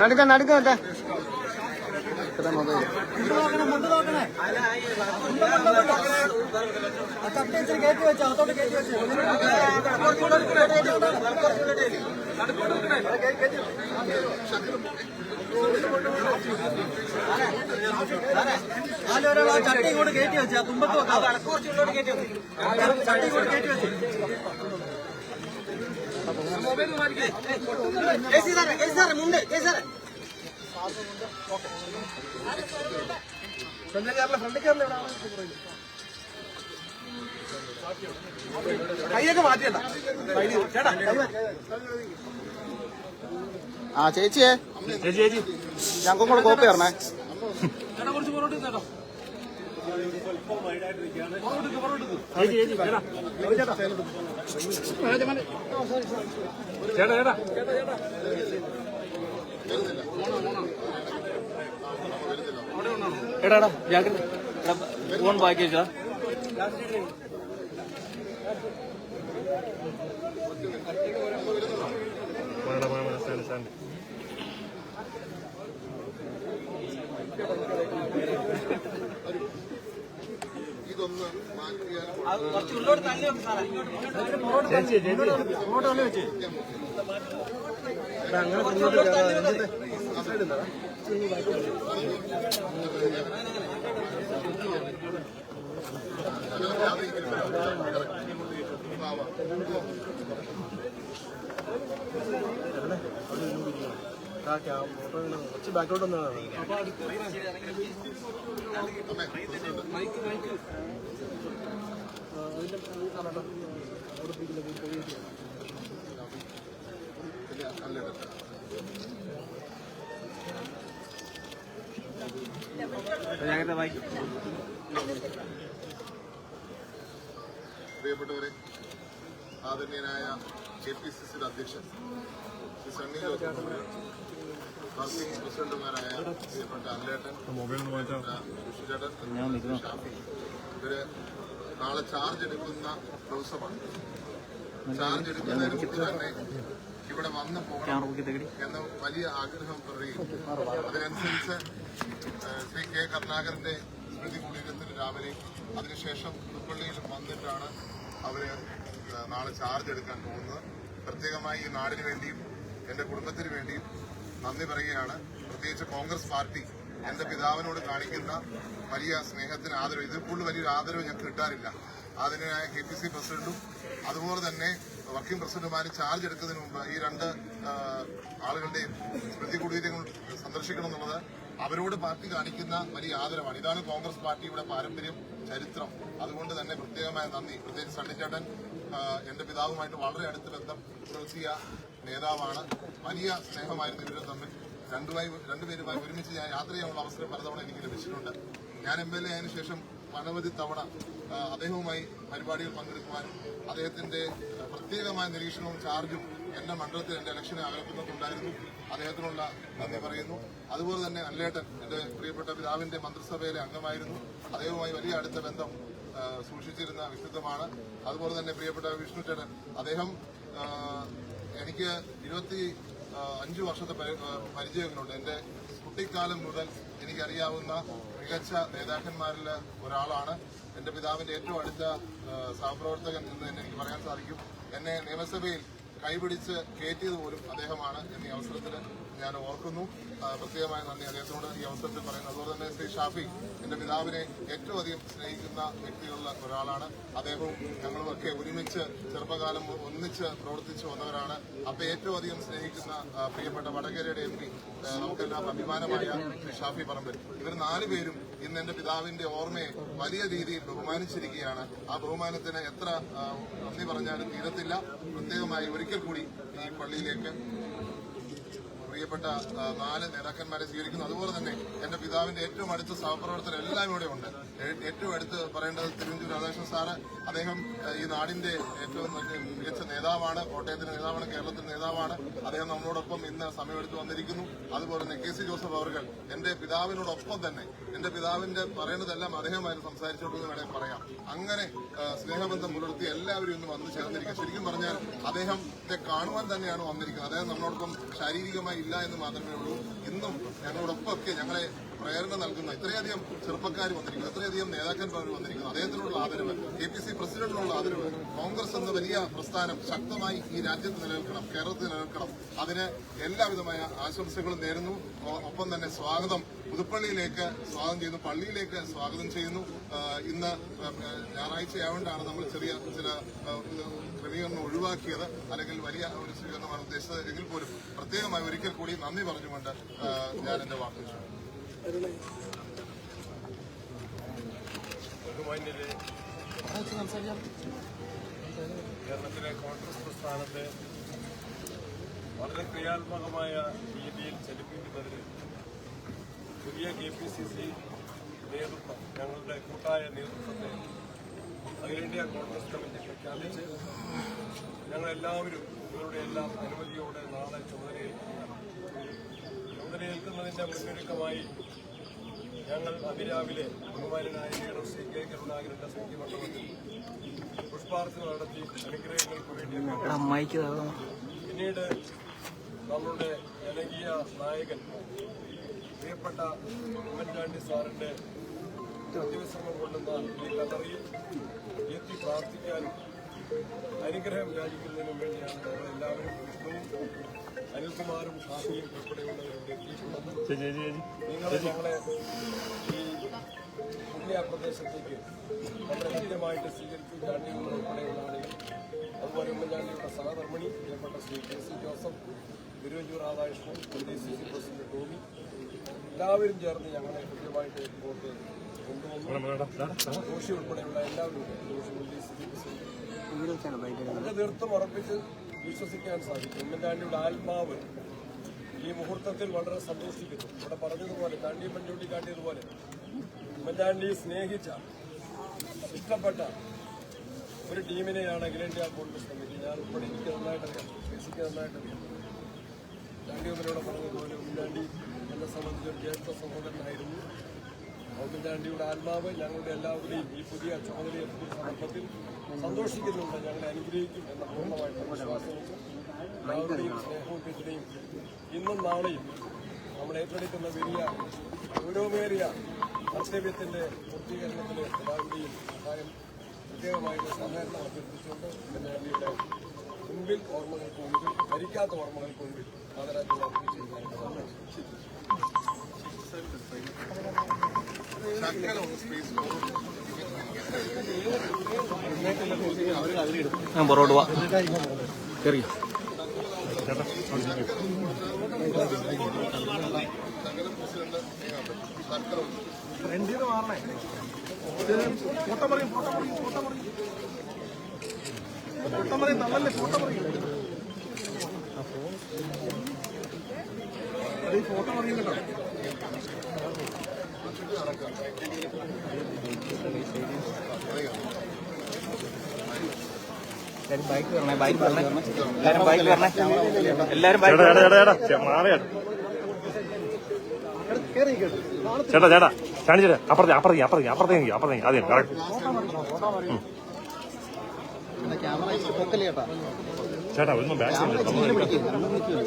നടക്ക നടക്ക. കേട്ടെ മൊബൈൽ ചട്ടി ഇങ്ങോട്ട് കയറ്റി വെച്ചാ തുമ്പത്ത് ചട്ടി ഇങ്ങോട്ട് കയറ്റി വെച്ചു കേസി സാറേ കേസി സാറേ മുണ്ട് കേസി സാറേ കൈയൊക്കെ മാറ്റിയണ്ട ചേട്ടാ ആ ചേച്ചി ചേച്ചി ഞങ്ങൾക്കും കൂടെ കോപ്പി തരണേ. കുറച്ച് ചേട്ടാ ചേട്ടാ. എടാ ജാഗ്രത ഫോൺ ബാക്കി വെച്ചാ. ഇതൊന്ന് മാറ്റിയാൽ കുറച്ച് ഉള്ളോട്ട് ഫോട്ടോ വെക്ക് സാറേ ഇങ്ങോട്ട് ചേച്ചി അതിന്റെ കുറച്ച് ബാക്കോട്ട് വന്നതാണ് ജാഗ്രത പ്രിയപ്പെട്ടവരെ ആദരണീയനായ കെ പി സി സിയുടെ അധ്യക്ഷൻ ശ്രീ സണ്ണി ജോസഫ് വർക്കിംഗ് പ്രസിഡന്റുമാരായ പ്രിയപ്പെട്ട അല്ലേട്ടൻ വിഷ്ണുചേട്ടൻ ഷാഫി ഇവർ നാളെ ചാർജ് എടുക്കുന്ന ദിവസമാണ്. ചാർജ് എടുക്കുന്നതിന് മുമ്പ് തന്നെ ഇവിടെ വന്ന് പോകണം എന്ന വലിയ ആഗ്രഹം പറയുകയും അതിനനുസരിച്ച് ശ്രീ കെ കരുണാകരന്റെ സ്മൃതി കുടീരത്തിൽ രാവിലെ അതിനുശേഷം പുതുപ്പള്ളിയിൽ വന്നിട്ടാണ് അവർ നാളെ ചാർജ് എടുക്കാൻ പോകുന്നത്. പ്രത്യേകമായി ഈ നാടിനു വേണ്ടിയും എന്റെ കുടുംബത്തിന് വേണ്ടിയും നന്ദി പറയുകയാണ്. പ്രത്യേകിച്ച് കോൺഗ്രസ് പാർട്ടി എന്റെ പിതാവിനോട് കാണിക്കുന്ന വലിയ സ്നേഹത്തിന് ആദരവ്. ഇതിൽ കൂടുതൽ വലിയൊരു ആദരവ് ഞങ്ങൾക്ക് കിട്ടാറില്ല. അതിന് കെ പി സി പ്രസിഡന്റും അതുപോലെ തന്നെ വർക്കിംഗ് പ്രസിഡന്റുമാര് ചാർജ് എടുക്കുന്നതിന് മുമ്പ് ഈ രണ്ട് ആളുകളുടെയും സ്മൃതി കുടീരങ്ങൾ സന്ദർശിക്കണം എന്നുള്ളത് അവരോട് പാർട്ടി കാണിക്കുന്ന വലിയ ആദരവാണ്. ഇതാണ് കോൺഗ്രസ് പാർട്ടിയുടെ പാരമ്പര്യം ചരിത്രം. അതുകൊണ്ട് തന്നെ പ്രത്യേകമായ നന്ദി. പ്രത്യേകിച്ച് സണ്ണിച്ചേട്ടൻ എന്റെ പിതാവുമായിട്ട് വളരെ അടുത്ത ബന്ധം പുലർത്തിയ നേതാവാണ്. വലിയ സ്നേഹമായിരുന്നു ഇവരും തമ്മിൽ. രണ്ടുമായി രണ്ടുപേരുമായി ഒരുമിച്ച് ഞാൻ യാത്ര ചെയ്യാനുള്ള അവസരം പലതവണ എനിക്ക് ലഭിച്ചിട്ടുണ്ട്. ഞാൻ എം എൽ എ ആയതിനു ശേഷം അനവധി തവണ അദ്ദേഹവുമായി പരിപാടിയിൽ പങ്കെടുക്കുവാനും അദ്ദേഹത്തിന്റെ പ്രത്യേകമായ നിരീക്ഷണവും ചാർജും എന്റെ മണ്ഡലത്തിൽ എന്റെ ഇലക്ഷനെ അകലത്തുന്നുണ്ടായിരുന്നു അദ്ദേഹത്തിനുള്ള നന്ദി പറയുന്നു. അതുപോലെ തന്നെ അല്ലേട്ടൻ എന്റെ പ്രിയപ്പെട്ട പിതാവിന്റെ മന്ത്രിസഭയിലെ അംഗമായിരുന്നു. അദ്ദേഹവുമായി വലിയ അടുത്ത ബന്ധം സൂക്ഷിച്ചിരുന്ന വ്യക്തിത്വമാണ് അതുപോലെ തന്നെ പ്രിയപ്പെട്ട വിഷ്ണു ചേട്ടൻ അദ്ദേഹം എനിക്ക് ഇരുപത്തി അഞ്ച് വർഷത്തെ പരി- പരിചയങ്ങളുണ്ട്. എന്റെ കുട്ടിക്കാലം മുതൽ എനിക്കറിയാവുന്ന മികച്ച നേതാക്കന്മാരിൽ ഒരാളാണ്. എന്റെ പിതാവിന്റെ ഏറ്റവും അടുത്ത സഹപ്രവർത്തകൻ എന്ന് തന്നെ എനിക്ക് പറയാൻ സാധിക്കും. എന്നെ നിയമസഭയിൽ കൈപിടിച്ച് കയറ്റിയത് പോലും അദ്ദേഹമാണ് എന്നീ അവസരത്തിൽ ഞാൻ ഓർക്കുന്നു. പ്രത്യേകമായി നന്ദി. അദ്ദേഹത്തിനോട് ഈ അവസരത്തിൽ പറയുന്നു. അതുപോലെ തന്നെ ശ്രീ ഷാഫി എന്റെ പിതാവിനെ ഏറ്റവും അധികം സ്നേഹിക്കുന്ന വ്യക്തികളിൽ ഒരാളാണ്. അദ്ദേഹവും ഞങ്ങളുമൊക്കെ ഒരുമിച്ച് ചെറുപ്പകാലം ഒന്നിച്ച് പ്രവർത്തിച്ചു വന്നവരാണ്. അപ്പൊ ഏറ്റവും അധികം സ്നേഹിക്കുന്ന പ്രിയപ്പെട്ട വടകരയുടെ എം പി നമുക്കെല്ലാം അഭിമാനമായ ശ്രീ ഷാഫി പറമ്പൻ ഇവർ നാലുപേരും ഇന്ന് എന്റെ പിതാവിന്റെ ഓർമ്മയെ വലിയ രീതിയിൽ ബഹുമാനിച്ചിരിക്കുകയാണ്. ആ ബഹുമാനത്തിന് എത്ര നന്ദി പറഞ്ഞാലും തീരത്തില്ല. പ്രത്യേകമായി ഒരിക്കൽ കൂടി ഈ പള്ളിയിലേക്ക് പ്രിയപ്പെട്ട നാല് നേതാക്കന്മാരെ സ്വീകരിക്കുന്നു. അതുപോലെ തന്നെ എന്റെ പിതാവിന്റെ ഏറ്റവും അടുത്ത സഹപ്രവർത്തകർ എല്ലാം ഇവിടെ ഉണ്ട്. ഏറ്റവും അടുത്ത് പറയേണ്ടത് തിരുവഞ്ചൂർ രാധാകൃഷ്ണൻ സാറ്. അദ്ദേഹം ഈ നാടിന്റെ ഏറ്റവും മികച്ച നേതാവാണ്. കോട്ടയത്തിന്റെ നേതാവാണ്. കേരളത്തിന്റെ നേതാവാണ്. അദ്ദേഹം നമ്മളോടൊപ്പം ഇന്ന് സമയമെടുത്ത് വന്നിരിക്കുന്നു. അതുപോലെ തന്നെ കെ സി ജോസഫ് അവർ എന്റെ പിതാവിനോടൊപ്പം തന്നെ എന്റെ പിതാവിന്റെ പറയുന്നതെല്ലാം അദ്ദേഹമായിരുന്നു സംസാരിച്ചോട്ടെന്ന് വേണമെങ്കിൽ പറയാം. അങ്ങനെ സ്നേഹബന്ധം പുലർത്തി എല്ലാവരും ഇന്ന് വന്നു ചേർന്നിരിക്കുക ശരിക്കും പറഞ്ഞാൽ അദ്ദേഹത്തെ കാണുവാൻ തന്നെയാണ് വന്നിരിക്കുന്നത്. അദ്ദേഹം നമ്മളോടൊപ്പം ശാരീരികമായി ഇല്ല എന്ന് മാത്രമേ ഉള്ളൂ. ഇന്നും ഞങ്ങളോടൊപ്പമൊക്കെ ഞങ്ങളെ പ്രേരണ നൽകുന്ന ഇത്രയധികം ചെറുപ്പക്കാർ വന്നിരിക്കുന്നു ഇത്രയധികം നേതാക്കന്മാർ വന്നിരിക്കുന്നു. അദ്ദേഹത്തിനുള്ള ആദരവ് കെ പി സി പ്രസിഡന്റിനുള്ള ആദരവ് കോൺഗ്രസ് എന്ന വലിയ പ്രസ്ഥാനം ശക്തമായി ഈ രാജ്യത്ത് നിലനിൽക്കണം കേരളത്തിൽ നിലനിൽക്കണം. അതിന് എല്ലാവിധമായ ആശംസകളും നേരുന്നു. ഒപ്പം തന്നെ സ്വാഗതം പുതുപ്പള്ളിയിലേക്ക് സ്വാഗതം ചെയ്യുന്നു പള്ളിയിലേക്ക് സ്വാഗതം ചെയ്യുന്നു. ഇന്ന് ഞായറാഴ്ചയാവേണ്ടാണ് നമ്മൾ ചെറിയ ചില ക്രമീകരണം ഒഴിവാക്കിയത്. അല്ലെങ്കിൽ വലിയ ഒരു സ്വീകരണമാണ് ഉദ്ദേശിച്ചത്. എങ്കിൽ പോലും പ്രത്യേകമായി ഒരിക്കൽ കൂടി നന്ദി പറഞ്ഞുകൊണ്ട് ഞാൻ എന്റെ വാക്കുകൾ കേരളത്തിലെ കോൺഗ്രസ് പ്രസ്ഥാനത്തെ വളരെ ക്രിയാത്മകമായ രീതിയിൽ ചലിപ്പിക്കുന്നതിന് പുതിയ കെ പി സി സി നേതൃത്വം ഞങ്ങളുടെ കൂട്ടായ നേതൃത്വത്തെ അഖിലേന്ത്യാ കോൺഗ്രസ് കമ്മിറ്റി പ്രഖ്യാപിച്ച് ഞങ്ങളെല്ലാവരും നിങ്ങളുടെ എല്ലാം അനുമതിയോടെ നാളെ ചുമതലയേൽക്കുകയാണ് ചുമതലയേൽക്കുന്നതിന്റെ മുന്നൊരുക്കമായി ഞങ്ങൾ അതിരാവിലെ ബഹുമാനായ ലീഡർ ശ്രീ കെ കരുണാകരന്റെ സമിതി മണ്ഡപത്തിൽ പുഷ്പാർച്ചന നടത്തി അനുഗ്രഹങ്ങൾക്ക് വേണ്ടി പിന്നീട് നമ്മളുടെ ജനകീയ നായകൻ പ്രിയപ്പെട്ട ഉമ്മൻചാണ്ടി സാറിന്റെ ദിവസങ്ങൾ കൊള്ളുന്ന ഈ കതറിയിൽ എത്തി പ്രാർത്ഥിക്കാനും അനുഗ്രഹം യാചിക്കുന്നതിനും വേണ്ടിയാണ് നമ്മളെല്ലാവരും എല്ലാവരും വിഷ്ണുവും അനിൽകുമാറും ഷാഫിയും ഉൾപ്പെടെയുള്ളവരുടെ നിങ്ങൾ ഞങ്ങളെ ഈ പുണ്യ പ്രദേശത്തേക്ക് വളരെ കൃത്യമായിട്ട് സ്വീകരിച്ചു ചാണ്ടികൾ ഉൾപ്പെടെയുള്ള ആളുകൾ. അതുപോലെ ഉമ്മൻചാണ്ടിയുടെ സഹധർമ്മിണി പ്രിയപ്പെട്ട Shri K C Joseph Thiruvanchoor Radhakrishnan D C C president Tommy. എല്ലാവരും ചേർന്ന് ഞങ്ങളെ കൃത്യമായിട്ട് റിപ്പോർട്ട് കൊണ്ടുവന്നു. ജോഷി ഉൾപ്പെടെയുള്ള എല്ലാവരും. Joshi D C C president. നമുക്ക് തീർത്തും ഉറപ്പിച്ച് വിശ്വസിക്കാൻ സാധിക്കും. ഉമ്മൻചാണ്ടിയുടെ ആത്മാവ് ഈ മുഹൂർത്തത്തിൽ വളരെ സന്തോഷിക്കുന്നു. ഇവിടെ പറഞ്ഞതുപോലെ ചാണ്ടി ചാണ്ടിയമ്മൻ ചൂണ്ടിക്കാട്ടിയതുപോലെ ഉമ്മൻചാണ്ടി സ്നേഹിച്ച ഇഷ്ടപ്പെട്ട ഒരു ടീമിനെയാണ് അഖിലേന്ത്യാ കോൺഗ്രസ് കമ്മിറ്റി. ഞാൻ ഉൾപ്പെടെ എനിക്ക് നന്നായിട്ടറിയാം ശശിക്ക് നന്നായിട്ടറിയാം ചാണ്ടി ഉമ്മനോട് പറഞ്ഞതുപോലെ ഉമ്മൻചാണ്ടി എന്നെ സംബന്ധിച്ച് ഒരു ജ്യേഷ്ഠ സഹോദരനായിരുന്നു. ഉമ്മൻചാണ്ടിയുടെ ആത്മാവ് ഞങ്ങളുടെ എല്ലാവരുടെയും ഈ പുതിയ ചുമതലയെ സന്ദർഭത്തിൽ സന്തോഷിക്കുന്നുണ്ട്. ഞങ്ങളെ അനുഗ്രഹിക്കും എന്ന പൂർണമായിട്ട് വിശ്വാസം വെച്ച് എല്ലാവരുടെയും സ്നേഹവും പിന്തുണയും ഇന്നും നാളെയും നമ്മൾ ഏറ്റെടുക്കുന്ന വലിയ ഗൗരവമേറിയ കർത്തവ്യത്തിന്റെ പൂർത്തീകരണത്തിന് എല്ലാവരുടെയും സഹായം പ്രത്യേകമായിട്ട് സഹകരണം അഭ്യർത്ഥിച്ചുകൊണ്ട് ഉമ്മൻചാണ്ടിയുടെ മുൻപിൽ ഓർമ്മകൾക്ക് മുൻപിൽ ഭരിക്കാത്ത ഓർമ്മകൾക്ക് മുൻപിൽ ഒന്ന് സ്പേസ് ഞാൻ പുറകോട്ട് പോവാ കയറിയോ ഫോട്ടോ പറയും ബൈക്ക് വരണേ ബൈക്ക് വരണേ എല്ലാരും ചേട്ടാ ചേട്ടാ കാണിച്ചേ അപ്പുറത്തെ അപ്പുറത്തേക്ക് അപ്പുറത്തേക്ക് അപ്പുറത്തേക്ക് അപ്പുറത്തേക്ക് അതെ കറക്റ്റ് ചേട്ടാ ഒന്നും ബാക്ക്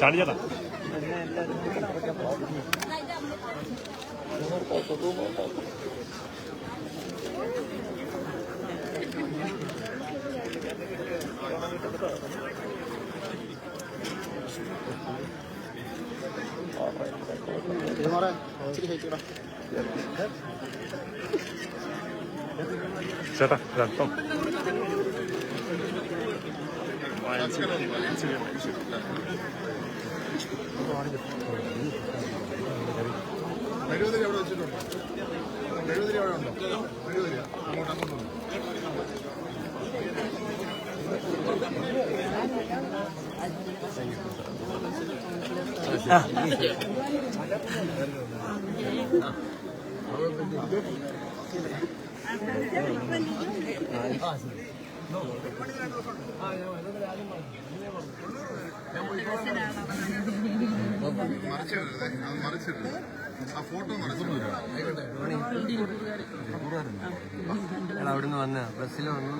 ചാണ്ടി ചേട്ടാ. ഇച്ചിരി ഹൈറ്റിടാ ചേട്ടാ രക്തം മെഴുകുതിരി അവിടെ വെച്ചിട്ടുണ്ടോ. മെഴുകുതിരി അവിടെ ഉണ്ടോ? മെഴുകുതിരി അങ്ങോട്ട് അങ്ങോട്ട് മറിച്ചിടരുത് അത് മറിച്ചിടരുത് ആ ഫോട്ടോ മറിച്ചിടരുത് അവിടുന്ന് വന്ന. ബസ്സിൽ വന്നു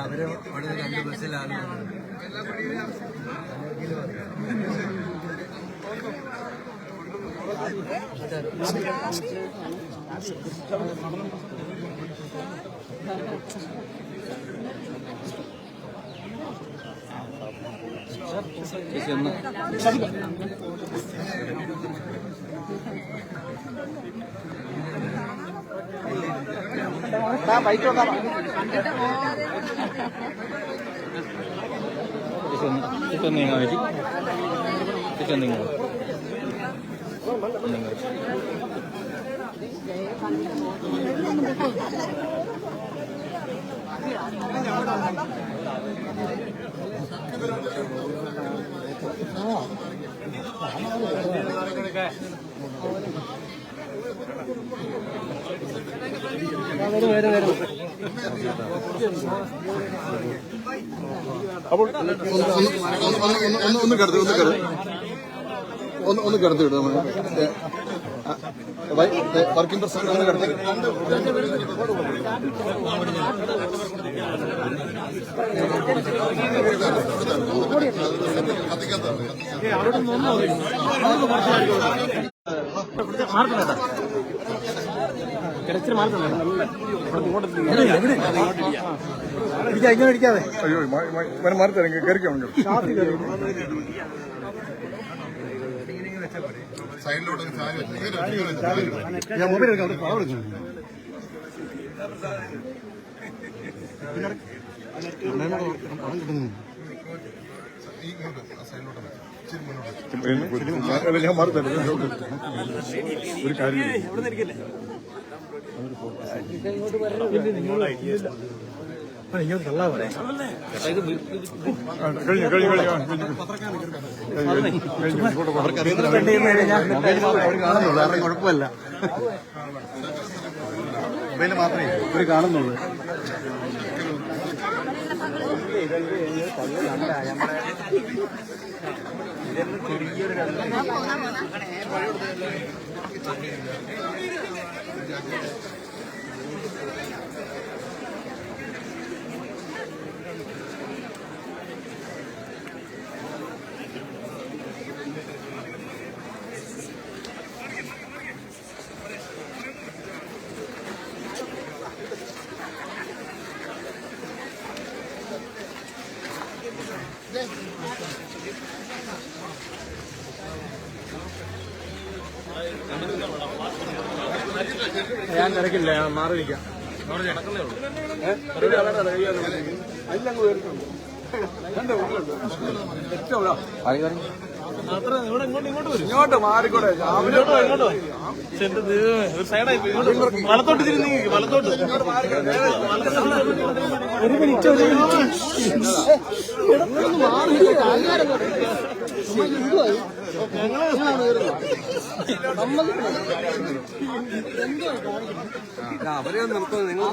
അവർ അവിടെ രണ്ട് ബസ്സിലാണ് ഒന്ന് ബൈക്ക് നോക്കാം ചേച്ചി ഒന്ന് ചേച്ചി ഒന്ന് നീങ്ങാൻ ചേച്ചി ഒന്ന് ഒന്ന് ഒന്ന് ഒന്ന് ഒന്ന് കിടത്തി ഒന്ന് ഒന്ന് കിടത്തി വിടും വർക്കിംഗ് പ്രസിഡന്റ് ഒന്ന് ഇടിക്കാതെ അയ്യോ മാറി തരാം കയറിക്കാം സൈഡിലോട്ട് ഞാൻ മൊബൈൽ എടുക്കാം പവർ ഞാൻ മാറി ഒരു കാര്യം കഴിഞ്ഞു കഴിഞ്ഞു കഴിഞ്ഞു കാണുന്നുള്ളൂ. ആരും കുഴപ്പമില്ല. മൊബൈൽ മാത്രമേ ഇവർ കാണുന്നുള്ളൂ. ഞാൻ തിരക്കില്ല ഞാൻ മാറിയിരിക്കാം ഇങ്ങോട്ട് മാറിക്കോട്ടെ ഇങ്ങോട്ട് ഇങ്ങോട്ട് ഒരു സൈഡായി വലത്തോട്ട് തിരിഞ്ഞ് വലത്തോട്ട് ഒരു മിനിറ്റ് ഒരു അവരെ നിർത്തുന്നത് നിങ്ങൾ